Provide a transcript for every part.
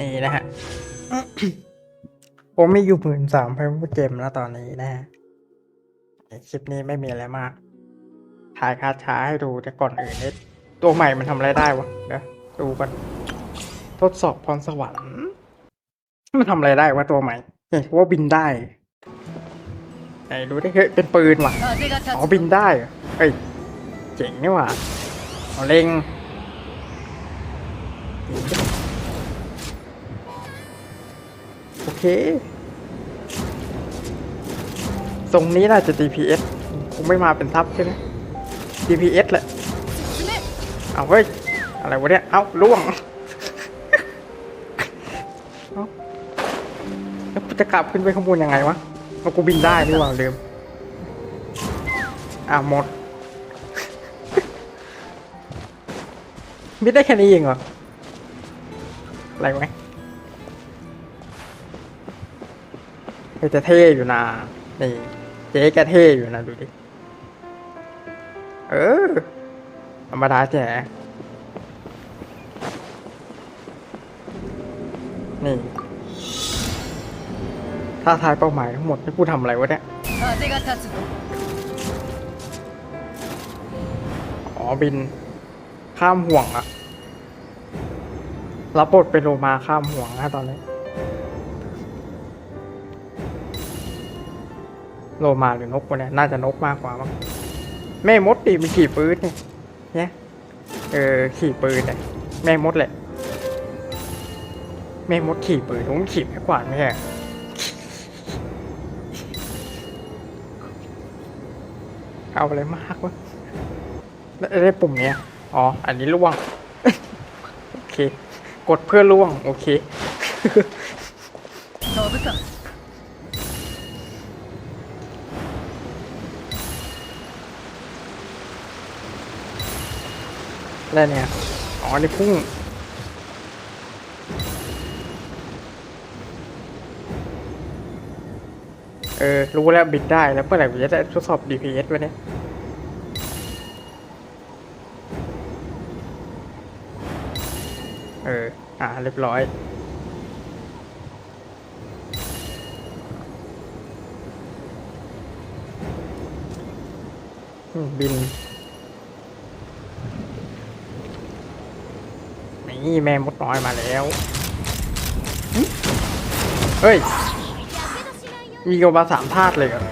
นี่นะฮะ ผมไม่อยู่หมื่นสามพันเกมแล้วตอนนี้นะฮะคลิปนี้ไม่มีอะไรมาก ถ่ายคาช้าให้ดูแต่ก่อนอื่นเนิดตัวใหม่มันทำอะไรได้วะ เดี๋ยวดูกัน ทดสอบพรสวรรค์มันทำอะไรได้วะตัวใหม่เห็นว่าบินได้ไหนดูได้เฮ้ยเป็นปืนว่ะอ๋อบินได้เอ้ยเจ๋งนี่ว่ะเอาเล็ง ทรงนี้น่าจะ DPS คงไม่มาเป็นทับใช่ไหม DPS แหละ เอาเฮ้ย อะไรวะเนี่ย เอาล่วงเอาแล้วกูจะกลับขึ้นไปข้างบนยังไงวะเอากูบินได้นี่หว่าลืมอะหมด บินได้แค่นี้เองเหรอ อะไรไห จะเท่อยู่นะนี่เจ๊แกเท่อยู่นะดูดิ เออธรรมดาแจ๋นี่ถ้าทายเป้าหมายทั้งหมดที่พูดทำอะไรวะเนี่ยอ๋อบิน ข้ามห่วงอะรับบทเป็นโลมาข้ามห่วงนะตอนนี้ โลมาหรือนกวะเนี่ยน่าจะนกมากกว่ามั้งแม่มดดิมันขี่ปืนเนี่ยเนี่ยเออขี่ปืนเนี่ยแม่มดแหละแม่มดขี่ปืนผมขี่ไม่กวาดไม่ใช่เอาอะไรมากวะได้ได้ปุ่มเนี้ยอ๋อ อันนี้ล่วง โอเค กดเพื่อล่วง โอเค แล้วเนี่ย อ๋อนี่พุ่ง เออ รู้แล้วบินได้แล้วเมื่อไหร่ผมจะได้ทดสอบ DPS วะเนี่ยเออ อ่า เรียบร้อย บิน นี่แมงมดน้อยมาแล้ว เฮ้ย มีโยบาสามธาตุเลยเหรอ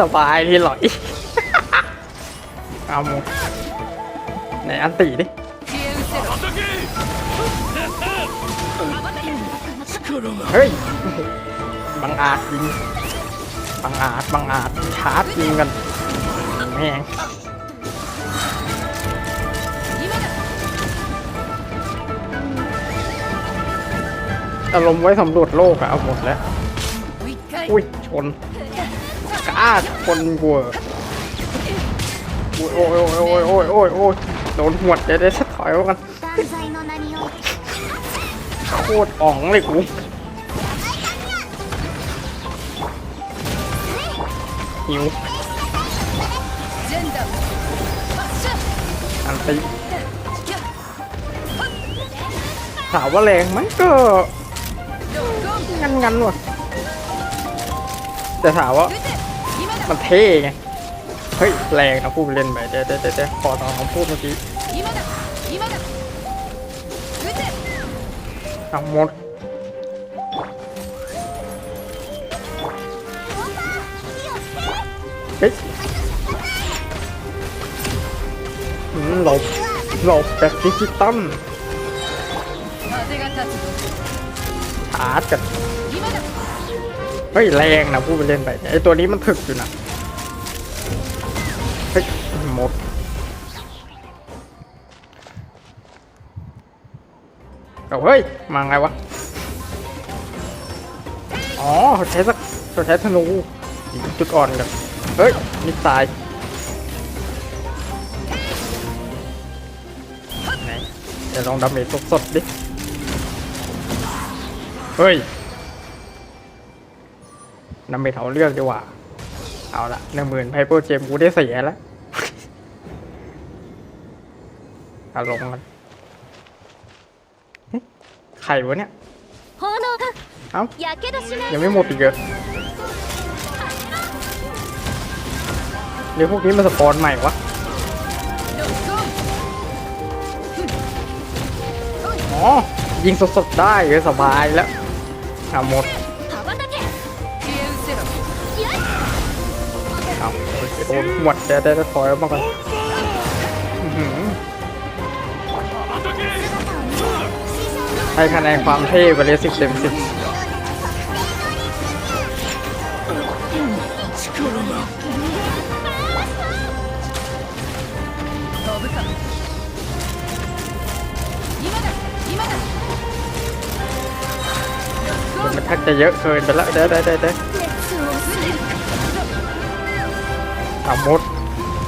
สบายที่หลอย เอาหมดไหนอันตีดิเฮ้ย บังอาจยิง บังอาจบังอาจชาร์จยิงกันแม่ง อารมณ์ไว้สำรวจโลกอะเอาหมดแล้ว อุ้ย ชนกล้าคนกัวโอ้ยโอ้ยโอ้ยโอ้ยโอ้ยโอ้ยโดนหวดเดี๋ยวได้สัถอยกันโคตรอ่องเลยกูหิวอันตีถามว่าแรงมันก็ งันงันหมดแต่ถามว่ามันเท่ไง เฮ้ยแรงนะพูดเล่นไปเด้เด้เด้อตอนขอพูดเมื่อกี้ทั้งหมดเฮ้ยหลบหลบแบบดิจิตอลาร์จกันเฮ้ยแรงนะพูดไปเล่นไปไอตัวนี้มันถึกอยู่นะเฮ้ยหมดเอาเฮ้ย มาไงวะ อ๋อใช้สักใช้ธนูจุดอ่อนกันเฮ้ยนี่ตายไหนเดี๋ยวลองดาเมจสดๆดิ เฮ้ยนำไปเถาเลือกดีกว่า เอาละหนึ่งหมื่นไพโปรเจมกูได้เสียแล้วอาลงมันไข่วะเนี่ย เอ้า ยังไม่หมดอีกเหรอเดี๋ยวพวกนี้มาสปอนใหม่วะ อ๋อ ยิงสดๆได้เลยสบายแล้ว เอาหมดเอาโดนหมดจะได้ถอยออกมาก่อนให้คะแนนความเท่ไปเลยสิบเต็มสิบ จะเยอะเกินไปละเด้อเด้อเด้อเด้อเอาหมด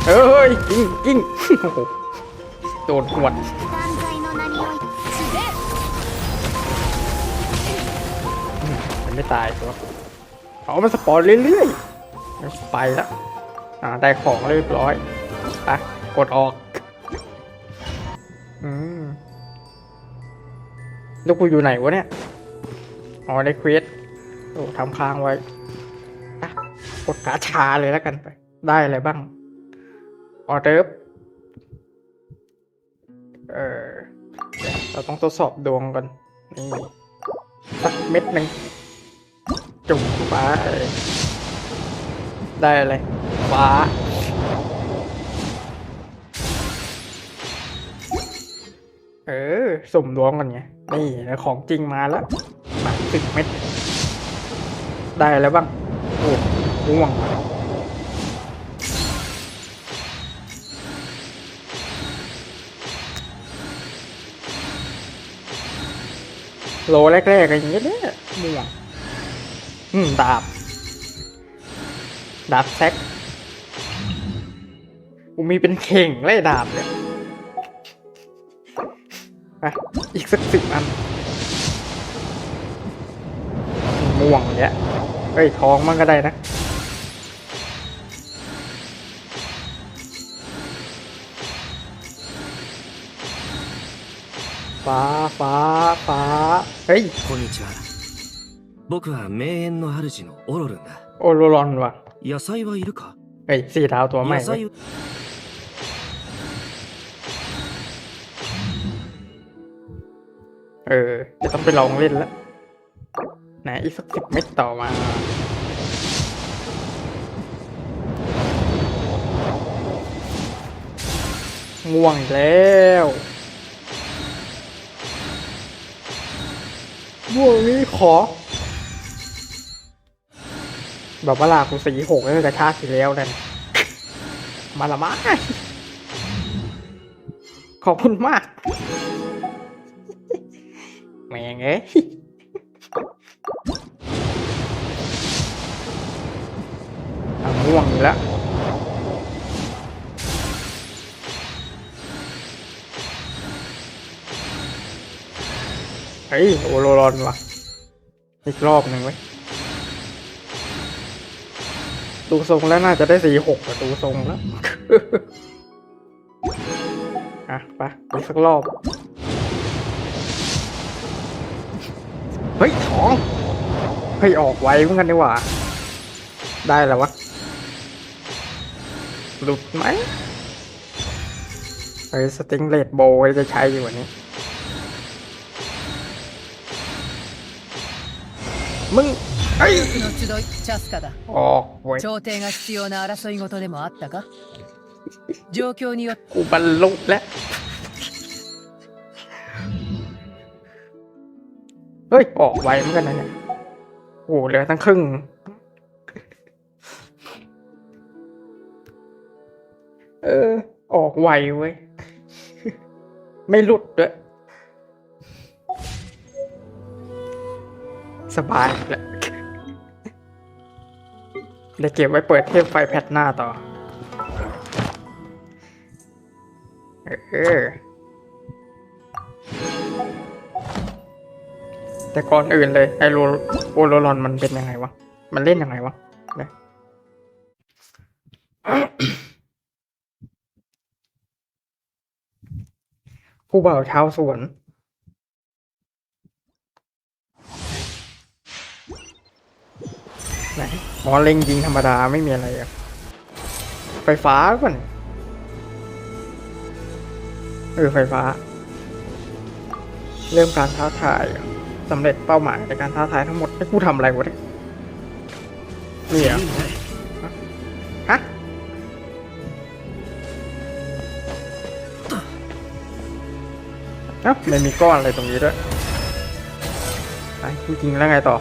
เฮ้ยกิ้งกิ้งโอ้โหโดนหวดมันไม่ตายตัวเอามันสปอร์เรื่อยๆไปและอ่าได้ของเรียบร้อยไปกดออกอืมแล้วกูอยู่ไหนวะเนี่ย อ๋อได้เควสโอ้ทำค้างไว้อะกดกาชาเลยแล้วกันไป ได้อะไรบ้าง ออเดิร์เออเราต้องทดสอบดวงกันนี่สักเม็ดหนึ่งจุ่มไปได้อะไรฟ้าเออสุ่มดวงกันไง นี่ของจริงมาแล้ว มาสิบเม็ด ได้แล้วบ้าง โอ้ง่วงโลแรกๆก็อย่างเงี้ยเนี่ยม่วงอืม ดาบ ดาบแซกกูมีเป็นเข่งเลยดาบเนี่ยไปอีกสักสิบอัน ม่วงเนี่ยเฮ้ย ทองมันก็ได้นะ ฟ้า ฟ้า ฟ้า เฮ้ย こんにちは僕は名園の主のオロルンだ โอโรรอนว่ะ 野菜はいるか เฮ้ย สี่ดาวตัวใหม่ 野 เว้ย 菜 เออ จะต้องไปลองเล่นแล้ว ไหนอีกสักสิบเม็ดต่อมาง่วงแล้วง่วงนี้ขอ แบบว่าลากูสีหกแล้วกระชากสีแล้วนั่นมาละมาขอบคุณมากแม่งเอ้ ม่วงแล้วเฮ้ยโอโรรอนว่ะ อีกรอบหนึ่งไว้ดูทรงแล้วน่าจะได้สี่หกอะดูทรงแล้ว อะไปอีกสักรอบ เฮ้ยทองเฮ้ยออกไวเหมือนกันดีกว่า ได้แล้ววะ หลุดไหมไอ้สติงเลดโบจะใช้อยู่วันนี้ มึงไอ้ออกเว้ยช่วงตี๊กที่ต้องบรรลุแล้วเฮ้ย ออกไวเหมือนกันนะเนี่ยโอ้เหลือตั้งครึ่ง เออ ออกไวเว้ย ไม่หลุดด้วย สบายแหละเดี๋ยวเก็บไว้เปิดเทปไฟแพทหน้าต่อ เออ แต่ก่อนอื่นเลย ไอโรโอโรลอนมันเป็นยังไงวะ มันเล่นยังไงวะเนี่ย ผู้บ่าวชาวสวน ไหนหมอเล็งยิงธรรมดาไม่มีอะไรอะไฟฟ้าก่อนเออไฟฟ้า เริ่มการท้าทายสำเร็จเป้าหมายในการท้าทายทั้งหมดให้กูทำอะไรวะเนี่ยนี่เหร อ้าไม่มีก้อนอะไรตรงนี้ด้วยไอ้จริงๆแล้วไงต่อ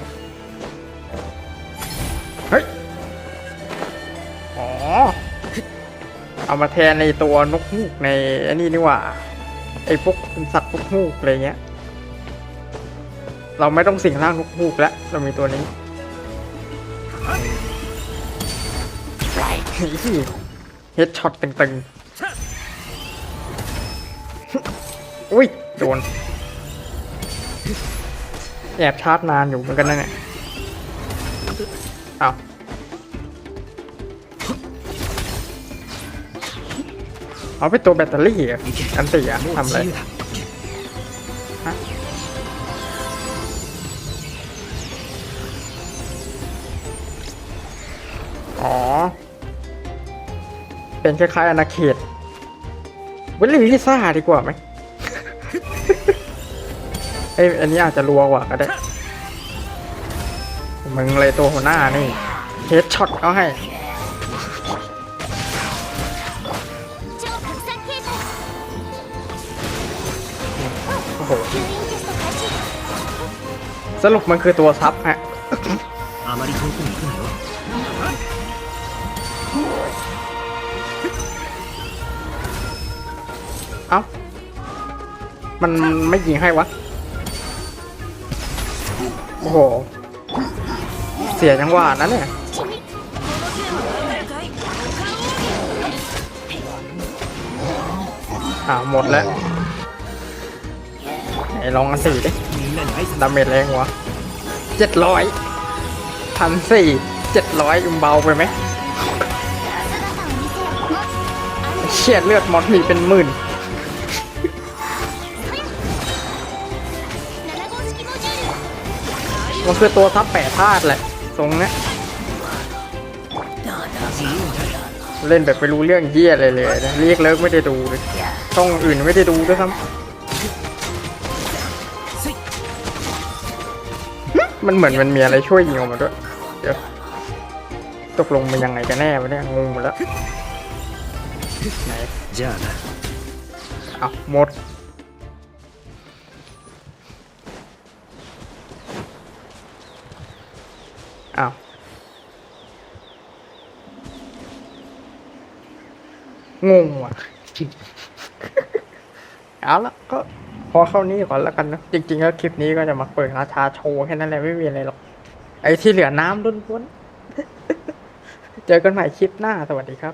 เฮ้ย อ๋อ เอามาแทนในตัวนกฮูกในอันนี้นี่หว่า ไอ้พวกเป็นสัตว์พวกฮูกอะไรเงี้ย เราไม่ต้องสิงร่างนกฮูกแล้ว เรามีตัวนี้เฮดช็อตตึงๆ อุ้ย โดน แอบชาร์จนานอยู่เหมือนกันนะเนี่ยเอาเอาไปตัวแบตเตอรี่อันตีอทำเลยเป็นคล้ายๆอนาเขตวิลลี่ลิซ่าดีกว่าไหม เอ้ยอันนี้อาจจะรัวกว่าก็ได้มึงเลยตัวหัวหน้านี่เฮดช็อตเขาให้โอ้โหสรุปมันคือตัวซับฮะเอ้า มันไม่ยิงให้วะ อ้โห เสียจังหวะนั้นเนี่ยอ่าหมดแล้วไอ้ลองอันสี่ดิดาเมจแรงวะเจ็ดร้อยพันสี่เจ็ดร้อยเบาไปไหมเฉียดเลือดมอดมีเป็นหมื่น มันคือตัวทับแปดธาตุแหละทรงเนี้ยเล่นแบบไปรู้เรื่องเยี่ยอะไรเลยนะเรียกเลิกไม่ได้ดูเลยช่องอื่นไม่ได้ดูด้วยซ้ำมันเหมือนมันมีอะไรช่วยยิงออกมาด้วย เดี๋ยวตกลงมันยังไงกันแน่วะเนี่ยงงหมดแล้วไหนเอาหมด อ้าวงงว่ะเอาละก็พอเข้านี้ก่อนแล้วกันนะจริงๆแล้วคลิปนี้ก็จะมาเปิดราชาโชว์แค่นั้นแหละไม่มีอะไรหรอกไอ้ที่เหลือน้ำล้วนๆเจอกันใหม่คลิปหน้าสวัสดีครับ